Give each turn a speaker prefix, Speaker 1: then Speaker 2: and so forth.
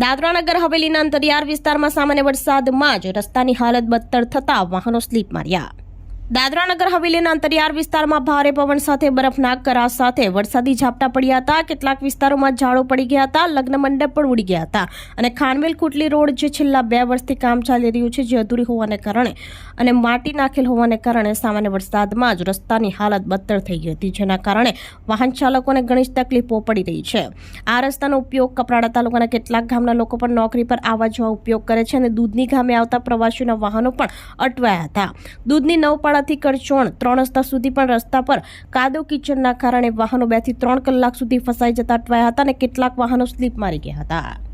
Speaker 1: દાદરા નગર હવેલીના અંતરિયાળ વિસ્તારમાં સામાન્ય વરસાદમાં જ રસ્તાની હાલત બદતર થતા વાહનો સ્લીપ માર્યા. દાદરા નગર હવેલીના અંતરિયાળ વિસ્તારમાં ભારે પવન સાથે બરફના કરા સાથે વરસાદી ઝાપટા પડ્યા હતા. કેટલાક વિસ્તારોમાં ઝાડો પડી ગયા હતા. લગ્ન મંડપ પણ ઉડી ગયા હતા. અને ખાનવેલ કુટલી રોડ જે છેલ્લા બે વર્ષથી કામ ચાલી રહ્યું છે જે અધૂરી હોવાને કારણે અને માટી નાખેલ હોવાને કારણે સામાન્ય વરસાદમાં જ રસ્તાની હાલત બદતર થઈ ગઈ હતી, જેના કારણે વાહન ચાલકોને ઘણી જ તકલીફો પડી રહી છે. આ રસ્તાનો ઉપયોગ કપરાડા તાલુકાના કેટલાક ગામના લોકો પણ નોકરી પર આવવા જવા ઉપયોગ કરે છે અને દૂધની ગામે આવતા પ્રવાસીઓના વાહનો પણ અટવાયા હતા. દૂધની નવપાડાથી કરચોણ ત્રણ રસ્તા સુધી પણ રસ્તા પર કાદવ કિચડના કારણે વાહનો બેથી ત્રણ કલાક સુધી ફસાઈ જતા અટવાયા હતા અને કેટલાક વાહનો સ્લીપ મારી ગયા હતા.